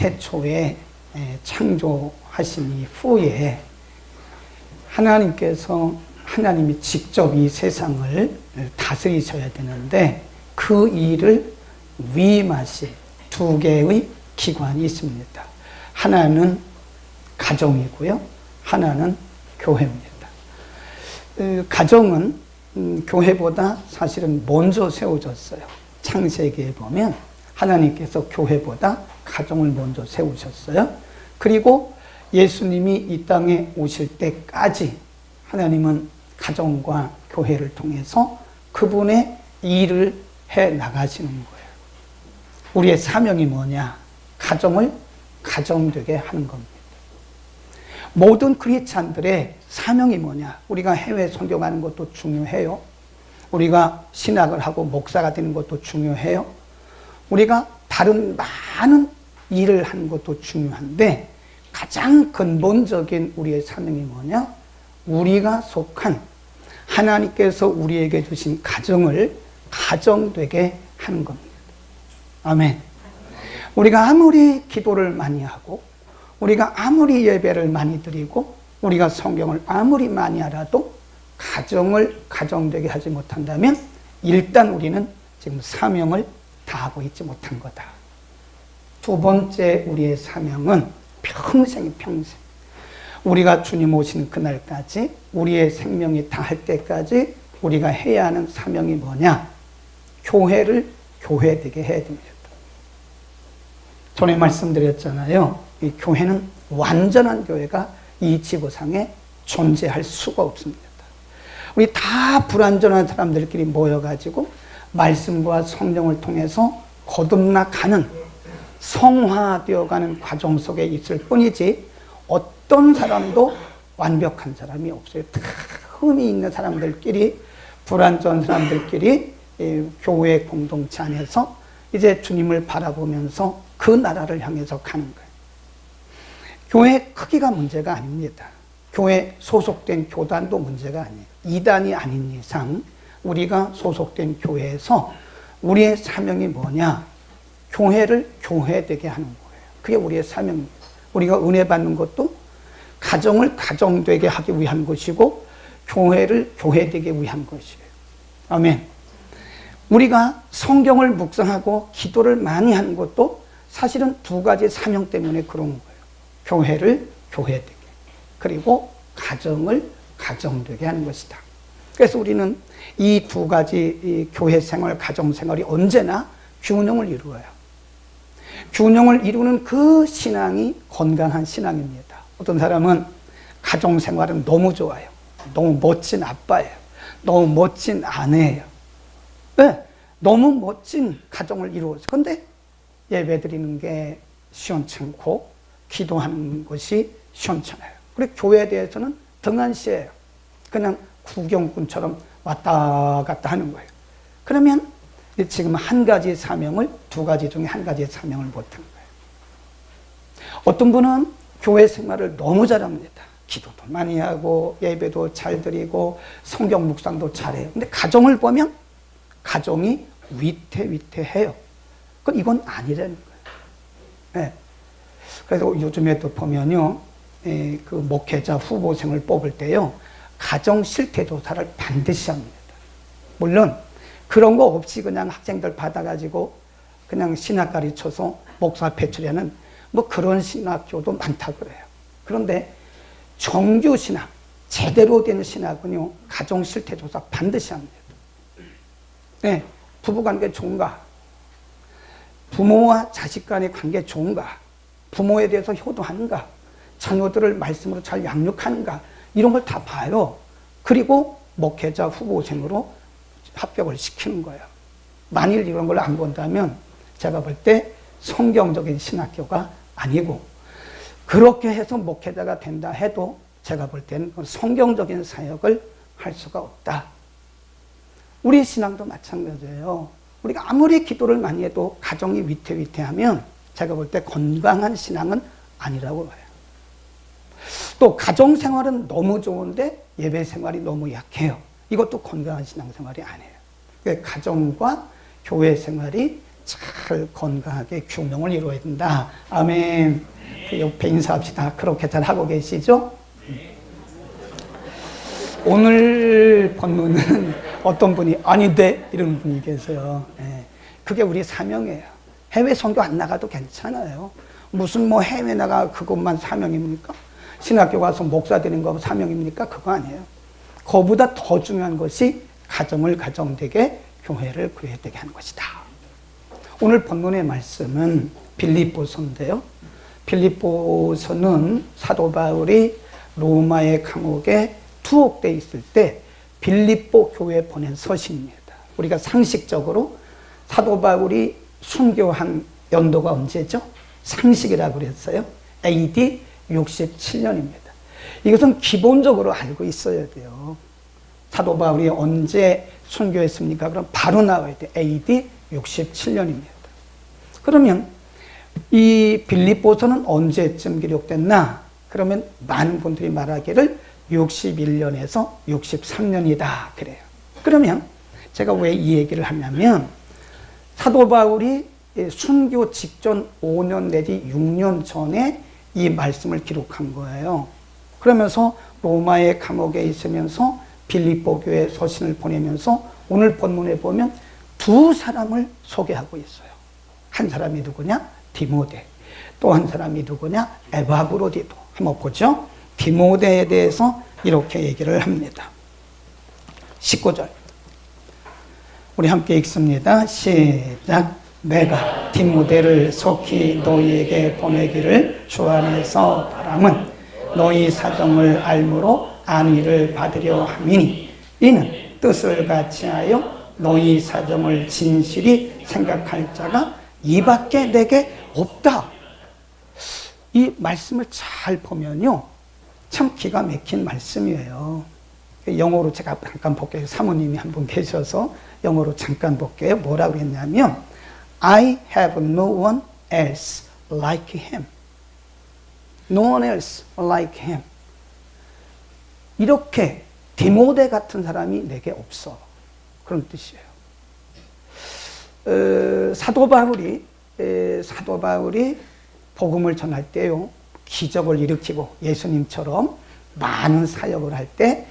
태초에 창조하신 이후에 하나님께서 하나님이 직접 이 세상을 다스리셔야 되는데 그 일을 위임하신 두 개의 기관이 있습니다. 하나는 가정이고요. 하나는 교회입니다. 그 가정은 음, 교회보다 사실은 먼저 세워졌어요. 창세기에 보면 하나님께서 교회보다 가정을 먼저 세우셨어요. 그리고 예수님이 이 땅에 오실 때까지 하나님은 가정과 교회를 통해서 그분의 일을 해 나가시는 거예요. 우리의 사명이 뭐냐? 가정을 가정되게 하는 겁니다. 모든 크리스찬들의 사명이 뭐냐? 우리가 해외 선교하는 것도 중요해요. 우리가 신학을 하고 목사가 되는 것도 중요해요. 우리가 다른 많은 일을 하는 것도 중요한데 가장 근본적인 우리의 사명이 뭐냐? 우리가 속한 하나님께서 우리에게 주신 가정을 가정되게 하는 겁니다. 아멘. 우리가 아무리 기도를 많이 하고 우리가 아무리 예배를 많이 드리고 우리가 성경을 아무리 많이 알아도 가정을 가정되게 하지 못한다면 일단 우리는 지금 사명을 다 하고 있지 못한 거다. 두 번째 우리의 사명은 평생 평생 우리가 주님 오시는 그날까지 우리의 생명이 다할 때까지 우리가 해야 하는 사명이 뭐냐? 교회를 교회되게 해야 됩니다. 전에 말씀드렸잖아요. 이 교회는 완전한 교회가 이 지구상에 존재할 수가 없습니다. 우리 다 불완전한 사람들끼리 모여가지고 말씀과 성령을 통해서 거듭나가는 성화되어가는 과정 속에 있을 뿐이지 어떤 사람도 완벽한 사람이 없어요. 다 흠이 있는 사람들끼리 불완전 사람들끼리 교회 공동체 안에서 이제 주님을 바라보면서 그 나라를 향해서 가는 거예요. 교회 크기가 문제가 아닙니다. 교회 소속된 교단도 문제가 아니에요. 이단이 아닌 이상 우리가 소속된 교회에서 우리의 사명이 뭐냐? 교회를 교회되게 하는 거예요. 그게 우리의 사명입니다. 우리가 은혜 받는 것도 가정을 가정되게 하기 위한 것이고 교회를 교회되게 위한 것이에요. 아멘. 우리가 성경을 묵상하고 기도를 많이 하는 것도 사실은 두 가지 사명 때문에 그런 거예요. 교회를 교회되게 그리고 가정을 가정되게 하는 것이다. 그래서 우리는 이 두 가지 교회 생활, 가정 생활이 언제나 균형을 이루어요. 균형을 이루는 그 신앙이 건강한 신앙입니다. 어떤 사람은 가정 생활은 너무 좋아요. 너무 멋진 아빠예요. 너무 멋진 아내예요. 네, 너무 멋진 가정을 이루어서. 근데 예배 드리는 게 시원찮고, 기도하는 것이 시원찮아요. 그리고 교회에 대해서는 등한시예요. 그냥 구경꾼처럼 왔다 갔다 하는 거예요. 그러면 지금 한 가지 사명을 두 가지 중에 한 가지 사명을 못한 거예요. 어떤 분은 교회 생활을 너무 잘합니다. 기도도 많이 하고 예배도 잘 드리고 성경 묵상도 잘해요. 근데 가정을 보면 가정이 위태위태해요. 그 이건 아니라는 거예요. 네. 그래서 요즘에 또 보면요, 예, 그 목회자 후보생을 뽑을 때요, 가정 실태 조사를 반드시 합니다. 물론 그런 거 없이 그냥 학생들 받아가지고 그냥 신학 가르쳐서 목사 배출하는 뭐 그런 신학교도 많다 그래요. 그런데 정규 신학, 제대로 된 신학은요, 가정 실태 조사 반드시 합니다. 네, 부부 관계 좋은가? 부모와 자식 간의 관계 좋은가? 부모에 대해서 효도하는가? 자녀들을 말씀으로 잘 양육하는가? 이런 걸 다 봐요. 그리고 목회자 후보생으로 합격을 시키는 거예요. 만일 이런 걸 안 본다면 제가 볼 때 성경적인 신학교가 아니고 그렇게 해서 목회자가 된다 해도 제가 볼 때는 성경적인 사역을 할 수가 없다. 우리 신앙도 마찬가지예요. 우리가 아무리 기도를 많이 해도 가정이 위태위태하면 제가 볼 때 건강한 신앙은 아니라고 봐요. 또 가정 생활은 너무 좋은데 예배 생활이 너무 약해요. 이것도 건강한 신앙 생활이 아니에요. 그러니까 가정과 교회 생활이 잘 건강하게 균형을 이루어야 된다. 아멘. 그 옆에 인사합시다. 그렇게 잘 하고 계시죠? 오늘 본문은 어떤 분이 아닌데 이런 분이 계세요. 예. 그게 우리 사명이에요. 해외 선교 안 나가도 괜찮아요. 무슨 뭐 해외 나가 그것만 사명입니까? 신학교 가서 목사 되는 거 사명입니까? 그거 아니에요. 그보다 더 중요한 것이 가정을 가정되게 교회를 교회되게 하는 것이다. 오늘 본문의 말씀은 빌립보서인데요. 빌립보서는 사도 바울이 로마의 감옥에 투옥돼 있을 때 빌립보 교회에 보낸 서신입니다. 우리가 상식적으로 사도 바울이 순교한 연도가 언제죠? 상식이라고 그랬어요. AD 67년입니다. 이것은 기본적으로 알고 있어야 돼요. 사도 바울이 언제 순교했습니까? 그럼 바로 나와야 돼. AD 67년입니다. 그러면 이 빌립보서는 언제쯤 기록됐나? 그러면 많은 분들이 말하기를 61년에서 63년이다. 그래요. 그러면 제가 왜 이 얘기를 하냐면 사도 바울이 순교 직전 5년 내지 6년 전에 이 말씀을 기록한 거예요. 그러면서 로마의 감옥에 있으면서 빌립보 교회 서신을 보내면서 오늘 본문에 보면 두 사람을 소개하고 있어요. 한 사람이 누구냐? 디모데. 또 한 사람이 누구냐? 에바브로디도. 한번 보죠. 디모데에 대해서 이렇게 얘기를 합니다. 19절. 우리 함께 읽습니다. 시작. 내가 디모데를 속히 너희에게 보내기를 주 안에서 바람은 너희 사정을 알므로 안위를 받으려 함이니 이는 뜻을 같이하여 너희 사정을 진실히 생각할 자가 이밖에 내게 없다. 이 말씀을 잘 보면요. 참 기가 막힌 말씀이에요. 영어로 제가 잠깐 볼게요. 사모님이 한 분 계셔서 영어로 잠깐 볼게요. 뭐라고 했냐면 I have no one else like him. No one else like him. 이렇게 디모데 같은 사람이 내게 없어. 그런 뜻이에요. 어, 사도 바울이 에, 사도 바울이 복음을 전할 때요. 기적을 일으키고 예수님처럼 많은 사역을 할 때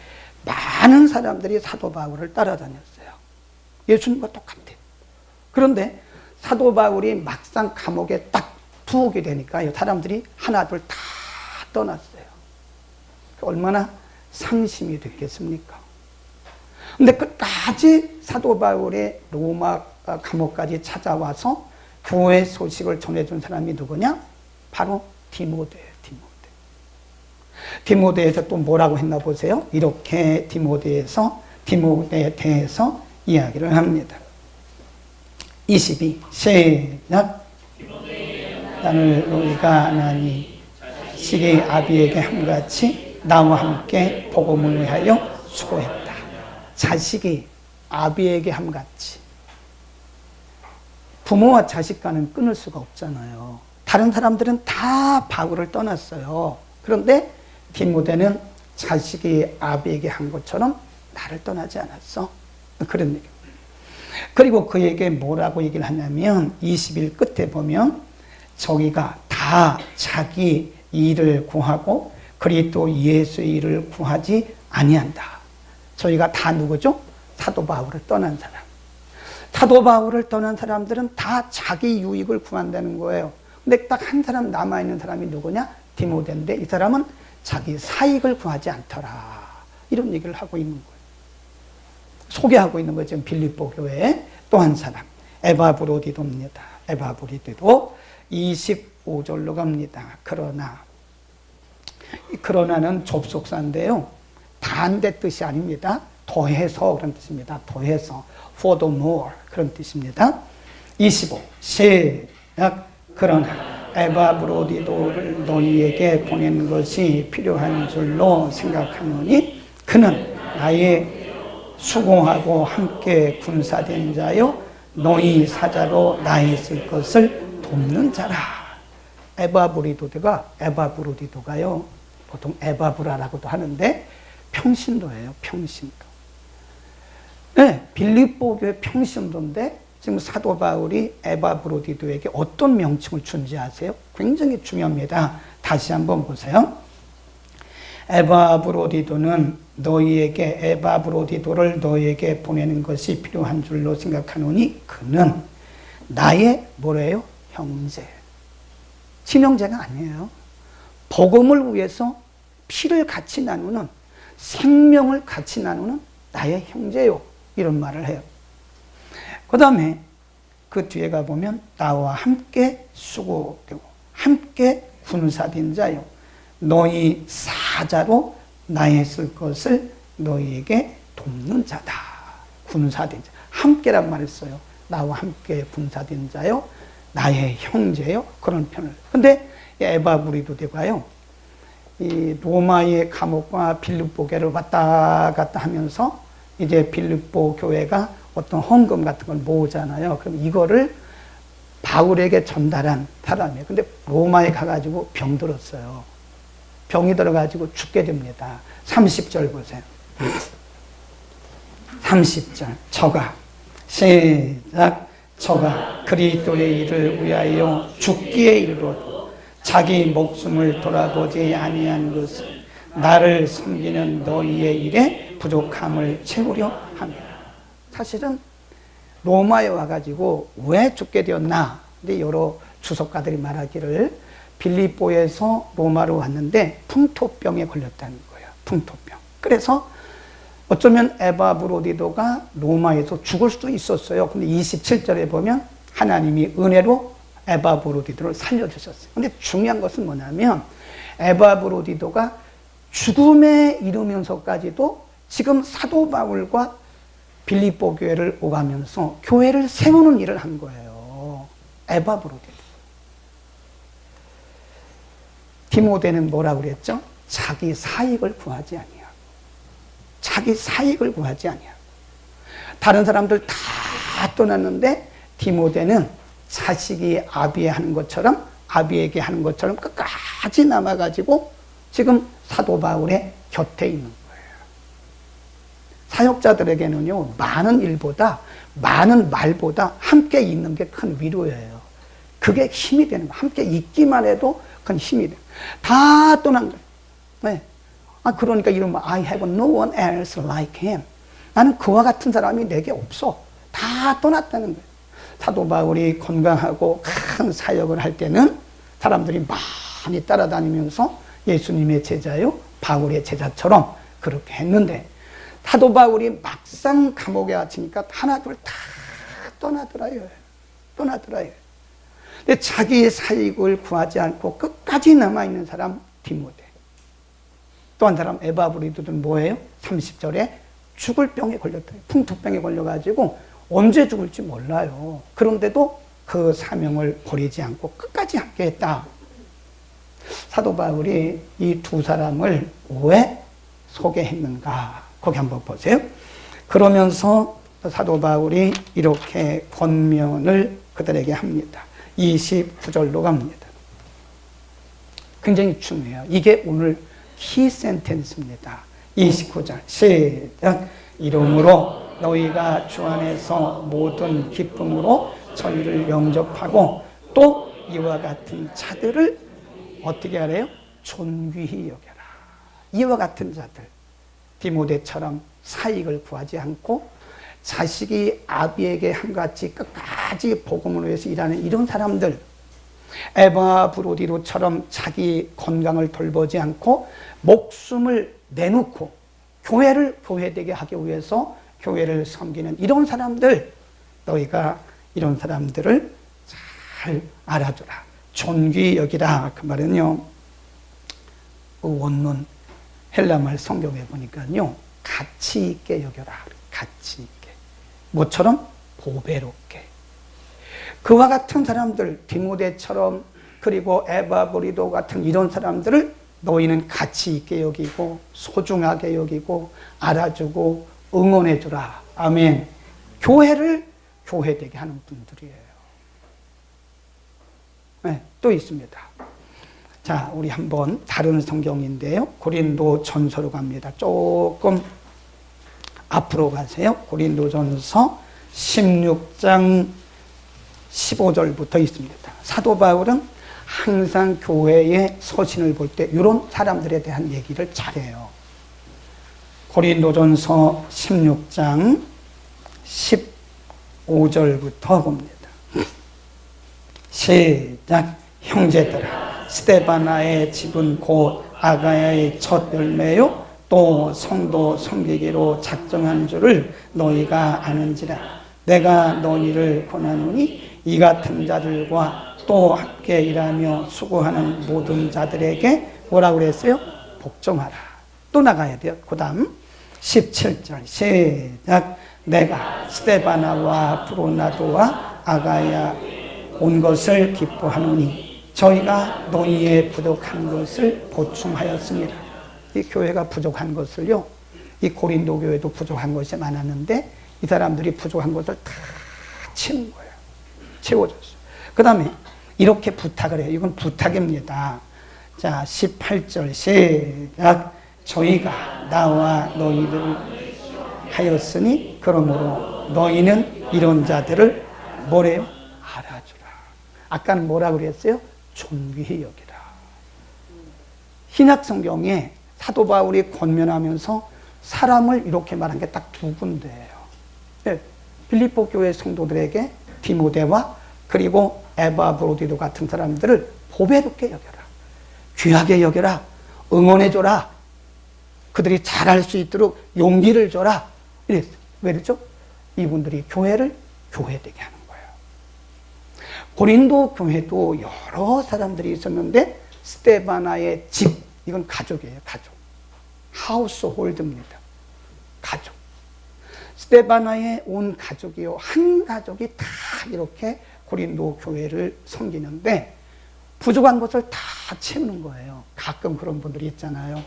많은 사람들이 사도 바울을 따라다녔어요. 예수님과 똑같아요. 그런데 사도 바울이 막상 감옥에 딱 투옥이 되니까 사람들이 하나둘 다 떠났어요. 얼마나 상심이 됐겠습니까? 근데 끝까지 사도 바울의 로마 감옥까지 찾아와서 교회 소식을 전해준 사람이 누구냐? 바로 디모데예요, 디모데. 디모데에서 또 뭐라고 했나 보세요. 이렇게 디모데에서 디모데에 대해서 이야기를 합니다. 22 시작 나를 너희가 나니 시리 아비에게 함같이 나와 함께 복음을 위하여 수고했다. 자식이 아비에게 함같이 부모와 자식과는 끊을 수가 없잖아요. 다른 사람들은 다 바울을 떠났어요. 그런데 디모데는 자식이 아비에게 한 것처럼 나를 떠나지 않았어. 그런 얘기. 그리고 그에게 뭐라고 얘기를 하냐면 20일 끝에 보면 저기가 다 자기 일을 구하고 그리스도 예수의 일을 구하지 아니한다. 저희가 다 누구죠? 사도 바울을 떠난 사람. 사도 바울을 떠난 사람들은 다 자기 유익을 구한다는 거예요. 근데 딱 한 사람 남아있는 사람이 누구냐? 디모데인데 이 사람은 자기 사익을 구하지 않더라. 이런 얘기를 하고 있는 거예요. 소개하고 있는 거죠. 빌립보 교회 또 한 사람. 에바브로디도입니다. 에바브로디도 25절로 갑니다. 그러나 그러나는 접속사인데요. 반대 뜻이 아닙니다. 더해서 그런 뜻입니다. 더해서 for the more 그런 뜻입니다. 25 시작 그러나 에바브로디도를 너희에게 보내는 것이 필요한 줄로 생각하노니 그는 나의 수공하고 함께 군사된 자요 너희 사자로 나 있을 것을 돕는 자라. 에바브리도가 에바브로디도가요 보통 에바브라라고도 하는데 평신도예요 평신도. 네, 빌립보 교회 평신도인데 지금 사도 바울이 에바브로디도에게 어떤 명칭을 준지 아세요? 굉장히 중요합니다. 다시 한번 보세요. 에바브로디도는 너희에게 에바브로디도를 너희에게 보내는 것이 필요한 줄로 생각하노니 그는 나의 뭐래요? 형제. 친형제가 아니에요. 복음을 위해서 피를 같이 나누는 생명을 같이 나누는 나의 형제요. 이런 말을 해요. 그 다음에 그 뒤에 가보면 나와 함께 수고되고 함께 군사된 자요. 너희 사자로 나의 쓸 것을 너희에게 돕는 자다. 군사된 자. 함께란 말을 써요. 나와 함께 군사된 자요. 나의 형제요. 그런 표현을. 근데 에바브리도 되고요. 이 로마의 감옥과 빌립보 교회를 왔다 갔다 하면서 이제 빌립보 교회가 어떤 헌금 같은 걸 모으잖아요. 그럼 이거를 바울에게 전달한 사람이에요. 근데 로마에 가가지고 병들었어요. 병이 들어가지고 죽게 됩니다. 30절 보세요. 30절. 저가, 시작. 저가 그리스도의 일을 위하여 죽기에 이르러 자기 목숨을 돌아보지 아니한 것은 나를 섬기는 너희의 일에 부족함을 채우려 합니다. 사실은 로마에 와가지고 왜 죽게 되었나? 근데 여러 주석가들이 말하기를 빌립보에서 로마로 왔는데 풍토병에 걸렸다는 거예요. 풍토병. 그래서 어쩌면 에바 브로디도가 로마에서 죽을 수도 있었어요. 근데 27절에 보면 하나님이 은혜로 에바 브로디도를 살려주셨어요. 근데 중요한 것은 뭐냐면 에바 브로디도가 죽음에 이르면서까지도 지금 사도 바울과 빌립보 교회를 오가면서 교회를 세우는 일을 한 거예요. 에바 브로디도. 디모데는 뭐라고 그랬죠? 자기 사익을 구하지 아니야. 자기 사익을 구하지 아니야. 다른 사람들 다 떠났는데 디모데는 자식이 아비에 하는 것처럼 아비에게 하는 것처럼 끝까지 남아가지고 지금 사도 바울의 곁에 있는 거예요. 사역자들에게는요, 많은 일보다, 많은 말보다 함께 있는 게 큰 위로예요. 그게 힘이 되는 거예요. 함께 있기만 해도 큰 힘이 돼요. 다 떠난 거예요. 네. 아, 그러니까 이러면 I have no one else like him. 나는 그와 같은 사람이 내게 없어. 다 떠났다는 거예요. 사도 바울이 건강하고 큰 사역을 할 때는 사람들이 많이 따라다니면서 예수님의 제자요, 바울의 제자처럼 그렇게 했는데 사도 바울이 막상 감옥에 갇히니까 하나 둘 다 떠나더라요. 떠나더라요. 자기의 사익을 구하지 않고 끝까지 남아있는 사람 디모데. 또 한 사람 에바브리도는 뭐예요? 30절에 죽을 병에 걸렸다. 풍토병에 걸려가지고 언제 죽을지 몰라요. 그런데도 그 사명을 버리지 않고 끝까지 함께 했다. 사도 바울이 이 두 사람을 왜 소개했는가? 거기 한번 보세요. 그러면서 사도 바울이 이렇게 권면을 그들에게 합니다. 29절로 갑니다. 굉장히 중요해요. 이게 오늘 키 센텐스입니다. 29절 시작 이름으로 너희가 주 안에서 모든 기쁨으로 저희를 영접하고 또 이와 같은 자들을 어떻게 하래요? 존귀히 여겨라. 이와 같은 자들 디모데처럼 사익을 구하지 않고 자식이 아비에게 한같이 끝까지 복음을 위해서 일하는 이런 사람들. 에바 브로디로처럼 자기 건강을 돌보지 않고 목숨을 내놓고 교회를 교회되게 하기 위해서 교회를 섬기는 이런 사람들. 너희가 이런 사람들을 잘 알아두라. 존귀 여기라. 그 말은요. 그 원문 헬라말 성경에 보니까요. 가치 있게 여겨라. 가치 뭐처럼 보배롭게 그와 같은 사람들 디모데처럼 그리고 에바 브리도 같은 이런 사람들을 너희는 가치 있게 여기고 소중하게 여기고 알아주고 응원해 주라. 아멘. 교회를 교회 되게 하는 분들이에요. 네, 또 있습니다. 자, 우리 한번 다른 성경인데요. 고린도 전서로 갑니다. 조금 앞으로 가세요. 고린도 전서 16장 15절부터 있습니다. 사도 바울은 항상 교회의 서신을 볼 때 이런 사람들에 대한 얘기를 잘해요. 고린도전서 16장 15절부터 봅니다. 시작 형제들아 스테바나의 집은 곧 아가야의 첫 열매요 또 성도 섬기기로 작정한 줄을 너희가 아는지라 내가 너희를 권하노니 이 같은 자들과 또 함께 일하며 수고하는 모든 자들에게 뭐라고 그랬어요? 복종하라. 또 나가야 돼요. 그 다음 17절 시작 내가 스테바나와 브로나도와 아가야 온 것을 기뻐하노니 저희가 너희의 부족한 것을 보충하였습니다. 이 교회가 부족한 것을요. 이 고린도 교회도 부족한 것이 많았는데 이 사람들이 부족한 것을 다 채운 거예요. 채워줬어요. 그 다음에 이렇게 부탁을 해요. 이건 부탁입니다. 자, 18절 시작. 저희가 나와 너희를 하였으니 그러므로 너희는 이런 자들을 뭐래요? 알아주라. 아까는 뭐라 그랬어요? 존귀히 여기라. 신약 성경에 사도 바울이 권면하면서 사람을 이렇게 말한 게 딱 두 군데예요. 네, 빌립보 교회 성도들에게 디모데와 그리고 에바 브로디도 같은 사람들을 보배롭게 여겨라. 귀하게 여겨라. 응원해줘라. 그들이 잘할 수 있도록 용기를 줘라. 이랬어요. 왜 그랬죠? 이분들이 교회를 교회되게 하는 거예요. 고린도 교회도 여러 사람들이 있었는데 스테바나의 집, 이건 가족이에요. 가족. 하우스 홀드입니다. 가족. 스테바나의 온 가족이요. 한 가족이 다 이렇게 고린도 교회를 섬기는데 부족한 것을 다 채우는 거예요. 가끔 그런 분들이 있잖아요.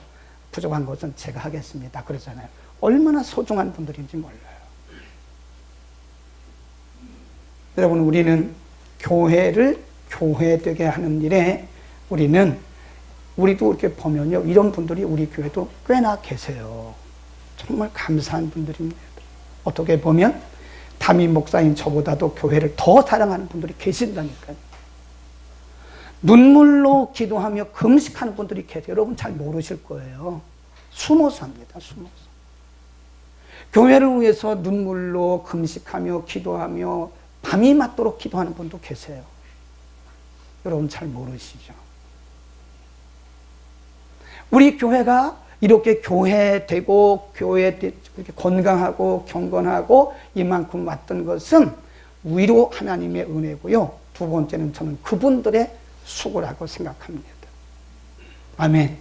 부족한 것은 제가 하겠습니다. 그러잖아요. 얼마나 소중한 분들인지 몰라요. 여러분, 우리는 교회를 교회되게 하는 일에 우리는 우리도 이렇게 보면요. 이런 분들이 우리 교회도 꽤나 계세요. 정말 감사한 분들입니다. 어떻게 보면 담임 목사인 저보다도 교회를 더 사랑하는 분들이 계신다니까요. 눈물로 기도하며 금식하는 분들이 계세요. 여러분 잘 모르실 거예요. 숨어서 합니다. 숨어서. 교회를 위해서 눈물로 금식하며 기도하며 밤이 맞도록 기도하는 분도 계세요. 여러분 잘 모르시죠? 우리 교회가 이렇게 교회되고 교회 이렇게 건강하고 경건하고 이만큼 왔던 것은 위로 하나님의 은혜고요. 두 번째는 저는 그분들의 수고라고 생각합니다. 아멘.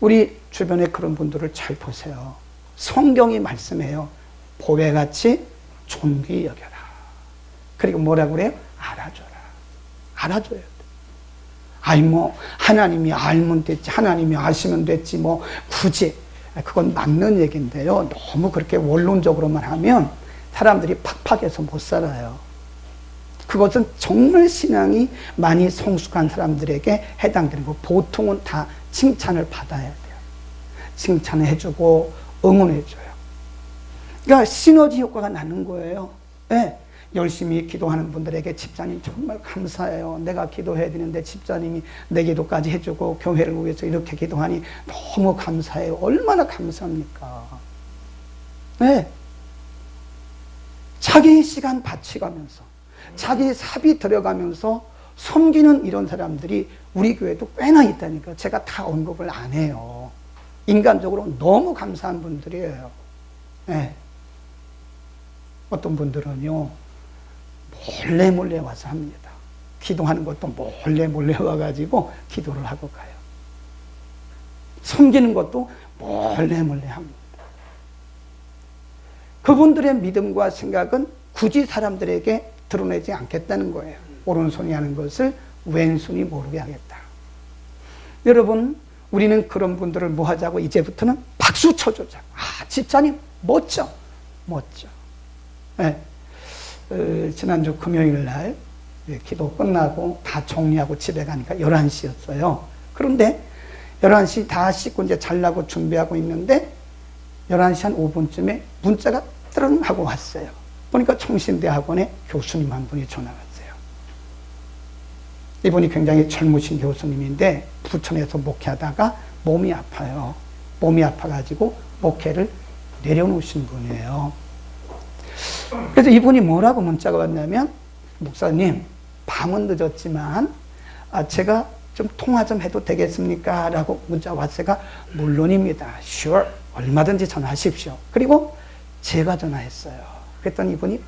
우리 주변에 그런 분들을 잘 보세요. 성경이 말씀해요. 보배같이 존귀 여겨라. 그리고 뭐라고 그래요? 알아줘라. 알아줘야 돼. 아이 뭐 하나님이 알면 됐지 하나님이 아시면 됐지 뭐 굳이 그건 맞는 얘기인데요. 너무 그렇게 원론적으로만 하면 사람들이 팍팍해서 못 살아요. 그것은 정말 신앙이 많이 성숙한 사람들에게 해당되는 거. 보통은 다 칭찬을 받아야 돼요. 칭찬을 해주고 응원해줘요. 그러니까 시너지 효과가 나는 거예요. 네. 열심히 기도하는 분들에게 집사님 정말 감사해요. 내가 기도해야 되는데 집사님이 내 기도까지 해주고 교회를 위해서 이렇게 기도하니 너무 감사해요. 얼마나 감사합니까? 네. 자기 시간 바치가면서 자기 사비 들여가면서 섬기는 이런 사람들이 우리 교회도 꽤나 있다니까 제가 다 언급을 안 해요. 인간적으로 너무 감사한 분들이에요. 네. 어떤 분들은요, 몰래 몰래 와서 합니다. 기도하는 것도 몰래 몰래 와가지고 기도를 하고 가요. 섬기는 것도 몰래 몰래 합니다. 그분들의 믿음과 생각은 굳이 사람들에게 드러내지 않겠다는 거예요. 오른손이 하는 것을 왼손이 모르게 하겠다. 여러분, 우리는 그런 분들을 뭐 하자고 이제부터는 박수 쳐주자. 아, 집사님, 멋져. 멋져. 네. 어, 지난주 금요일 날 기도 끝나고 다 정리하고 집에 가니까 11시였어요. 그런데 11시 다 씻고 이제 잘라고 준비하고 있는데 11시 한 5분쯤에 문자가 뜨릉 하고 왔어요. 보니까 총신대 학원에 교수님 한 분이 전화 왔어요. 이분이 굉장히 젊으신 교수님인데 부천에서 목회하다가 몸이 아파요. 몸이 아파가지고 목회를 내려놓으신 분이에요. 그래서 이분이 뭐라고 문자가 왔냐면 목사님 밤은 늦었지만 아, 제가 좀 통화 좀 해도 되겠습니까? 라고 문자 왔어요. 물론입니다. sure. 얼마든지 전화하십시오. 그리고 제가 전화했어요. 그랬더니 이분이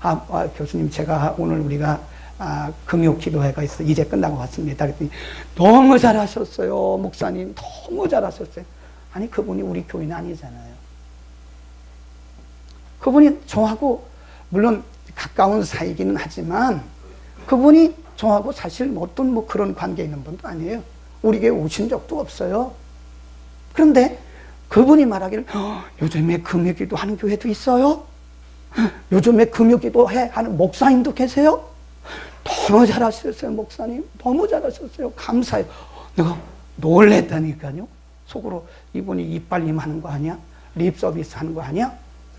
아, 아, 교수님 제가 오늘 우리가 아, 금요 기도회가 있어 이제 끝나고 왔습니다. 그랬더니 너무 잘하셨어요. 목사님 너무 잘하셨어요. 아니 그분이 우리 교인 아니잖아요. 그분이 저하고 물론 가까운 사이기는 하지만 그분이 저하고 사실 뭐 어떤 뭐 그런 관계 있는 분도 아니에요. 우리 교회 오신 적도 없어요. 그런데 그분이 말하기를 "어, 요즘에 금요기도 하는 교회도 있어요. 요즘에 금요기도 해 하는 목사님도 계세요. 너무 잘하셨어요, 목사님. 너무 잘하셨어요. 감사해요. 내가 놀랬다니까요. 속으로 이분이 이빨림 하는 거 아니야? 립 서비스 하는 거 아니야?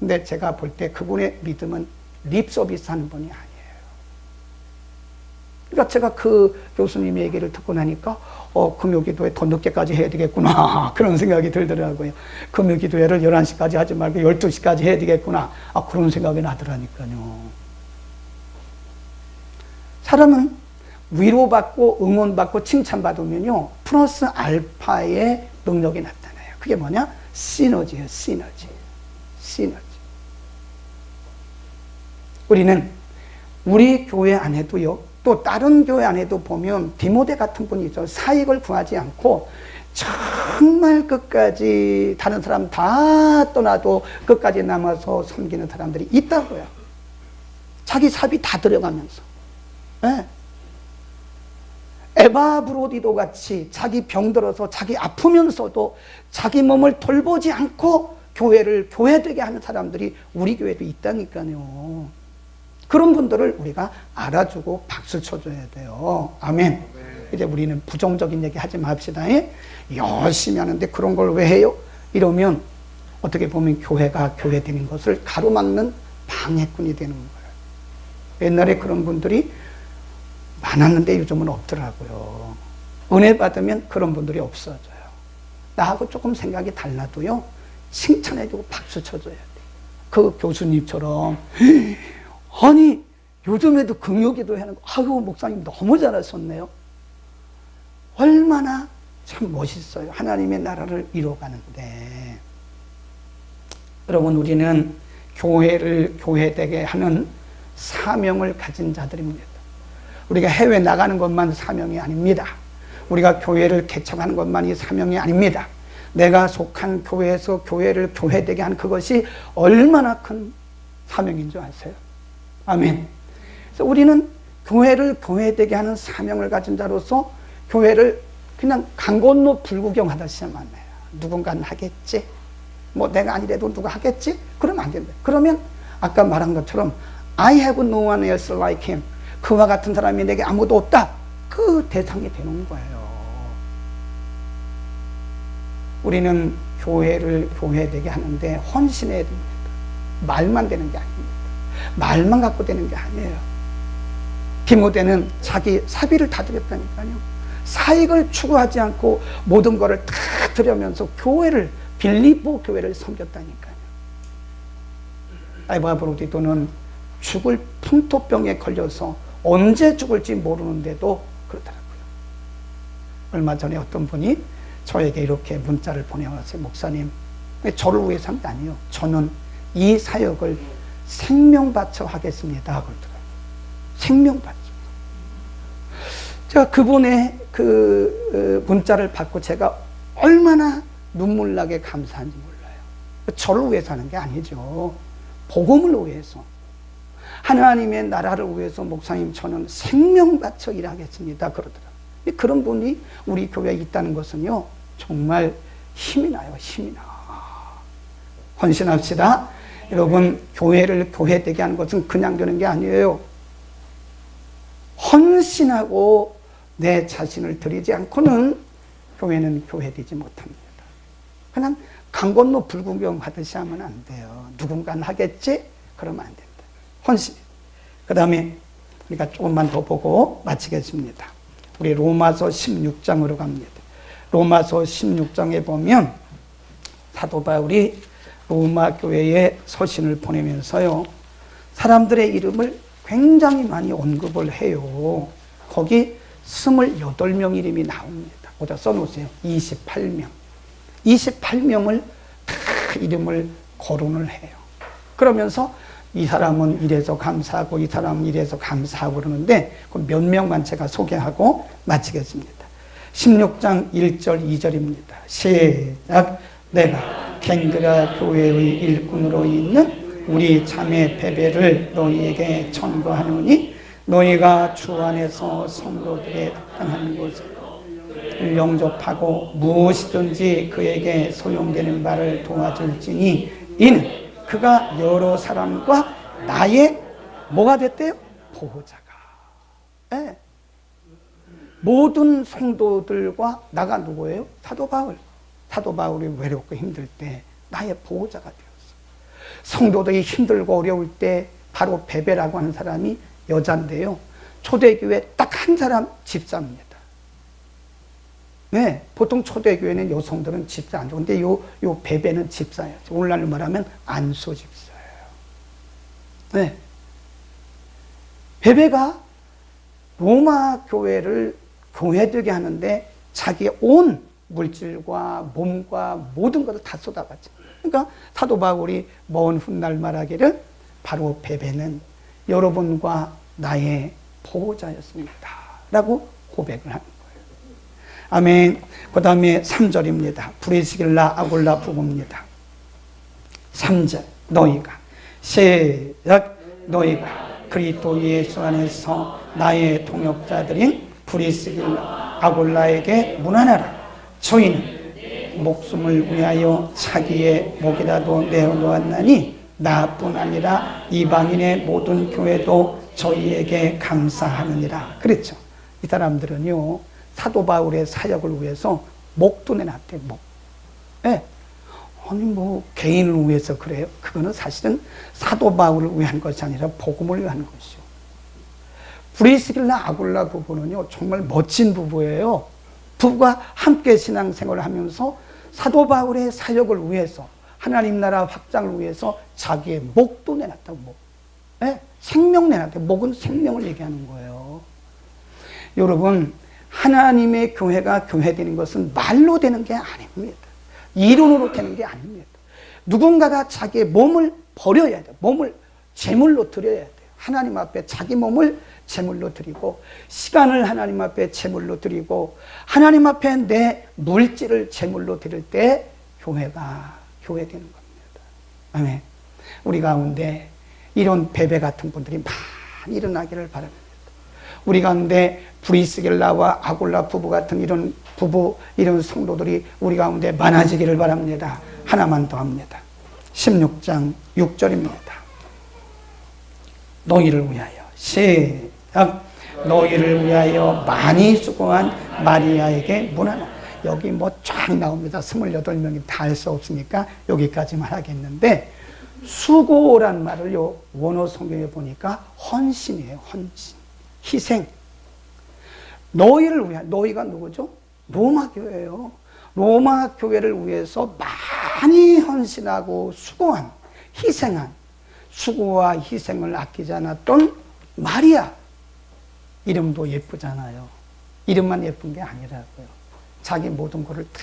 근데 제가 볼 때 그분의 믿음은 립 서비스 하는 분이 아니에요. 그러니까 제가 그 교수님 얘기를 듣고 나니까 어, 금요기도회 더 늦게까지 해야 되겠구나. 그런 생각이 들더라고요. 금요기도회를 11시까지 하지 말고 12시까지 해야 되겠구나. 아, 그런 생각이 나더라니까요. 사람은 위로받고 응원받고 칭찬받으면요. 플러스 알파의 능력이 나타나요. 그게 뭐냐? 시너지예요. 시너지. 시너지. 우리는 우리 교회 안에도요. 또 다른 교회 안에도 보면 디모데 같은 분이 있죠. 사익을 구하지 않고 정말 끝까지 다른 사람 다 떠나도 끝까지 남아서 섬기는 사람들이 있다고요. 자기 삽이 다 들어가면서. 네. 에바 브로디도 같이 자기 병들어서 자기 아프면서도 자기 몸을 돌보지 않고 교회를 교회되게 하는 사람들이 우리 교회도 있다니까요. 그런 분들을 우리가 알아주고 박수 쳐줘야 돼요. 아멘. 이제 우리는 부정적인 얘기 하지 맙시다. 열심히 하는데 그런 걸 왜 해요? 이러면 어떻게 보면 교회가 교회되는 것을 가로막는 방해꾼이 되는 거예요. 옛날에 그런 분들이 많았는데 요즘은 없더라고요. 은혜 받으면 그런 분들이 없어져요. 나하고 조금 생각이 달라도요, 칭찬해주고 박수 쳐줘야 돼. 그 교수님처럼, 아니, 요즘에도 금요기도 하는 거, 아유, 목사님 너무 잘하셨네요. 얼마나 참 멋있어요. 하나님의 나라를 이뤄가는데. 여러분, 우리는 교회를 교회되게 하는 사명을 가진 자들입니다. 우리가 해외 나가는 것만 사명이 아닙니다. 우리가 교회를 개척하는 것만이 사명이 아닙니다. 내가 속한 교회에서 교회를 교회되게 하는 그것이 얼마나 큰 사명인 줄 아세요? 아멘. 그래서 우리는 교회를 교회되게 하는 사명을 가진 자로서 교회를 그냥 강 건너 불구경 하다시 만나요. 누군가는 하겠지. 뭐 내가 아니래도 누가 하겠지? 그러면 안 된다. 그러면 아까 말한 것처럼 I have no one else like him. 그와 같은 사람이 내게 아무도 없다. 그 대상이 되는 거예요. 우리는 교회를 교회되게 하는데 헌신해야 됩니다. 말만 되는 게 아닙니다. 말만 갖고 되는 게 아니에요. 디모데는 자기 사비를 다 드렸다니까요. 사익을 추구하지 않고 모든 것을 다 드려면서 교회를 빌리보 교회를 섬겼다니까요. 아이바브로디도는 죽을 풍토병에 걸려서 언제 죽을지 모르는데도 그렇더라고요. 얼마 전에 어떤 분이 저에게 이렇게 문자를 보내왔어요. 목사님, 저를 위해서 한 게 아니에요. 저는 이 사역을 생명 바쳐 하겠습니다. 그러더라고요. 생명 바쳐. 제가 그분의 그 문자를 받고 제가 얼마나 눈물 나게 감사한지 몰라요. 저를 위해서 하는 게 아니죠. 복음을 위해서. 하나님의 나라를 위해서 목사님 저는 생명 바쳐 일하겠습니다. 그러더라고요. 그런 분이 우리 교회에 있다는 것은요, 정말 힘이 나요, 힘이 나. 헌신합시다. 여러분, 교회를 교회되게 하는 것은 그냥 되는 게 아니에요. 헌신하고 내 자신을 드리지 않고는 교회는 교회되지 못합니다. 그냥 강 건너 불구경 하듯이 하면 안 돼요. 누군가는 하겠지? 그러면 안 됩니다. 헌신. 그 다음에 우리가 조금만 더 보고 마치겠습니다. 우리 로마서 16장으로 갑니다. 로마서 16장에 보면 사도 바울이 로마 교회에 서신을 보내면서요. 사람들의 이름을 굉장히 많이 언급을 해요. 거기 28명 이름이 나옵니다. 어디다 써놓으세요. 28명. 28명을 다 이름을 거론을 해요. 그러면서 이 사람은 이래서 감사하고 이 사람은 이래서 감사하고 그러는데 그몇 명만 제가 소개하고 마치겠습니다. 16장 1절 2절입니다. 시작 내가 갱그라 교회의 일꾼으로 있는 우리 자매 베베를 너희에게 전거하노니 너희가 주 안에서 성도들의 합당한 것을 영접하고 무엇이든지 그에게 소용되는 바를 도와줄지니 이는 그가 여러 사람과 나의 뭐가 됐대요? 보호자가. 네. 모든 성도들과 나가 누구예요? 사도 바울. 사도 바울이 외롭고 힘들 때 나의 보호자가 되었어. 성도들이 힘들고 어려울 때 바로 베베라고 하는 사람이 여잔데요. 초대교회 딱 한 사람 집사입니다. 네, 보통 초대교회는 여성들은 집사 안 좋은데 요, 요 베베는 집사예요. 오늘날로 말하면 안소 집사예요. 네. 베베가 로마 교회를 교회되게 하는데 자기의 온 물질과 몸과 모든 것을 다 쏟아봤죠. 그러니까 사도 바울이 먼 훗날 말하기를 바로 베베는 여러분과 나의 보호자였습니다. 라고 고백을 하는 거예요. 아멘. 그 다음에 3절입니다. 브리스길라 아골라 부부입니다. 3절. 너희가 시작 너희가 그리스도 예수 안에서 나의 동역자들인 브리스길라 아골라에게 문안하라. 저희는 목숨을 위하여 자기의 목이라도 내어놓았나니 나뿐 아니라 이방인의 모든 교회도 저희에게 감사하느니라. 그랬죠. 이 사람들은요, 사도 바울의 사역을 위해서 목도 내놨대, 목. 네. 아니, 뭐, 개인을 위해서 그래요? 그거는 사실은 사도 바울을 위한 것이 아니라 복음을 위한 것이요. 브리스길라 아굴라 부부는요, 정말 멋진 부부예요. 부부가 함께 신앙생활을 하면서 사도 바울의 사역을 위해서 하나님 나라 확장을 위해서 자기의 목도 내놨다고, 목. 네? 생명 내놨대. 목은 생명을 얘기하는 거예요. 여러분, 하나님의 교회가 교회되는 것은 말로 되는 게 아닙니다. 이론으로 되는 게 아닙니다. 누군가가 자기의 몸을 버려야 돼요. 몸을 제물로 드려야 돼요. 하나님 앞에 자기 몸을 제물로 드리고 시간을 하나님 앞에 제물로 드리고 하나님 앞에 내 물질을 제물로 드릴 때 교회가 교회 되는 겁니다. 아멘. 우리 가운데 이런 베베 같은 분들이 많이 일어나기를 바랍니다. 우리 가운데 브리스겔라와 아골라 부부 같은 이런 부부, 이런 성도들이 우리 가운데 많아지기를 바랍니다. 하나만 더 합니다. 16장 6절입니다. 너희를 위하여 시 작 너희를 위하여 많이 수고한 마리아에게 문하노 여기 뭐 쫙 나옵니다. 28명이 다 할 수 없으니까 여기까지만 하겠는데 수고란 말을 요 원어 성경에 보니까 헌신이에요. 헌신. 희생. 너희를 위한 너희가 누구죠? 로마 교회예요. 로마 교회를 위해서 많이 헌신하고 수고한 희생한 수고와 희생을 아끼지 않았던 마리아 이름도 예쁘잖아요. 이름만 예쁜 게 아니라고요. 자기 모든 것을 다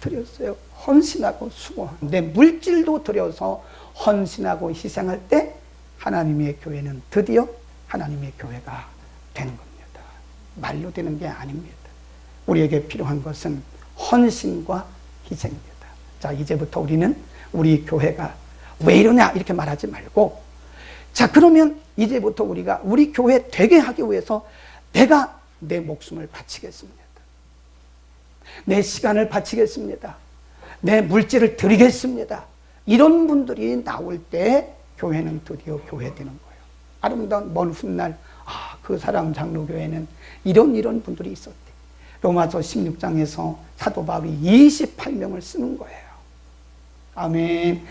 드렸어요. 헌신하고 수고한 내 물질도 드려서 헌신하고 희생할 때 하나님의 교회는 드디어 하나님의 교회가 되는 겁니다. 말로 되는 게 아닙니다. 우리에게 필요한 것은 헌신과 희생입니다. 자, 이제부터 우리는 우리 교회가 왜 이러냐 이렇게 말하지 말고 자, 그러면 이제부터 우리가 우리 교회 되게 하기 위해서 내가 내 목숨을 바치겠습니다. 내 시간을 바치겠습니다. 내 물질을 드리겠습니다. 이런 분들이 나올 때 교회는 드디어 교회 되는 거예요. 아름다운 먼 훗날 아, 그 사람 장로교회는 이런 이런 분들이 있었대. 로마서 16장에서 사도 바울이 28명을 쓰는 거예요. 아멘.